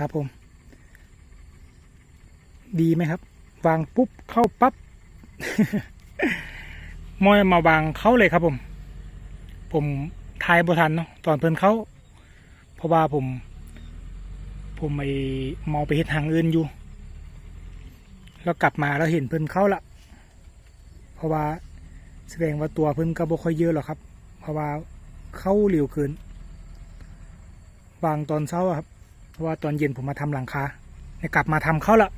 ครับผม ดีไหมครับ วางปุ๊บเข้าปับ๊บมอยมาวางเข้าเลยครับผม ผมทายบทันเนาะตอนเพิ่นเข้า เพราะว่าผม ผมไปมองไปเฮ็ดทางอื่นอยู่ แล้วกลับมาแล้วเห็นเพิ่นเข้าละเพราะว่าแสดงว่าตัวเพิ่นก็บ่ค่อยเยอะหรอกครับ เพราะว่าเข้าเร็วเกินวางตอนเช้าครับ ว่าตอนเย็นผมมาทำหลังคาเนี่ยกลับมาทำเข้าละ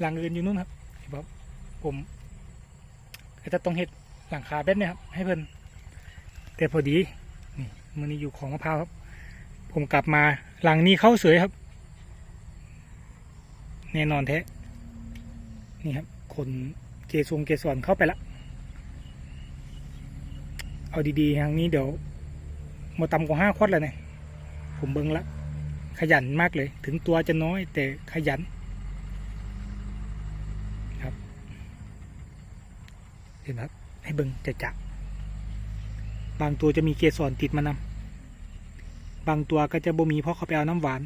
หลังอื่นอยู่นู่นครับเห็นปะผมจะต้องเฮ็ดหลังคาแบบเนี้ยครับ ให้เพิ่นแต่พอดี นี่มันนี้อยู่ของมะพร้าวครับ ผมกลับมาหลังนี้เข้าเสยครับ แน่นอนแท้ นี่ครับ คนเกสงเกสรเข้าไปละ เอาดีๆทางนี้เดี๋ยว มาต่ำกว่าห้าคอดแล้วเนี่ยผมเบิ้งละ ขยันมากเลย ถึงตัวจะน้อยแต่ขยันครับ เห็นไหมครับ ให้เบิ้งจะจะบบางตัวจะมีเกสรติดมานำบางตัวก็จะบ่มีเพราะเขาไปเอาน้ำหวาน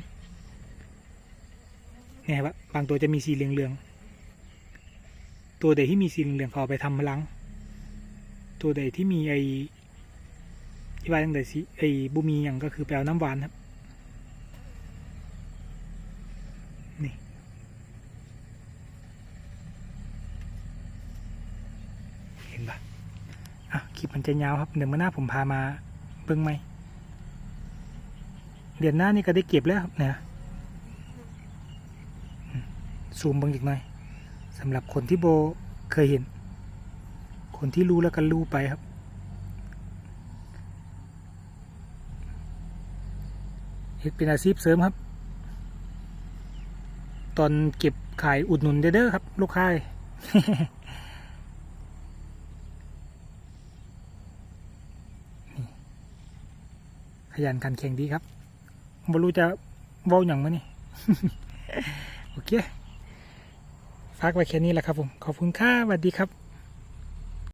เนี่ยครับบางตัวจะมีสีเหลืองๆตัวใดที่มีสีเหลืองๆเขาเอาไปทำพลัง ตัวใดที่มีไอ ที่ว่าตั้งแต่สีไอบุมีอย่างก็คือไปเอาน้ำหวานครับ นี่ เห็นปะอะคลิปมันจะยาวครับเดี๋ยวเมื่อหน้าผมพามาเบิ้งไหมเดือนหน้านี่ก็ได้เก็บแล้วครับเนี่ยซูมเบิ้งอีกหน่อยสำหรับคนที่โบเคยเห็น คนที่รู้แล้วก็รู้ไปครับ เฮ็ดเป็นอาชีพเสริมครับ ตอนเก็บขายอุดหนุนเด้อครับ ลูกค้าขยันขันแข่งดีครับบรู้จะเว้าอย่างมั้นี่ โอเคฝากไว้แค่นี้แหละครับผม ขอบคุณค่ะสวัสดีครับ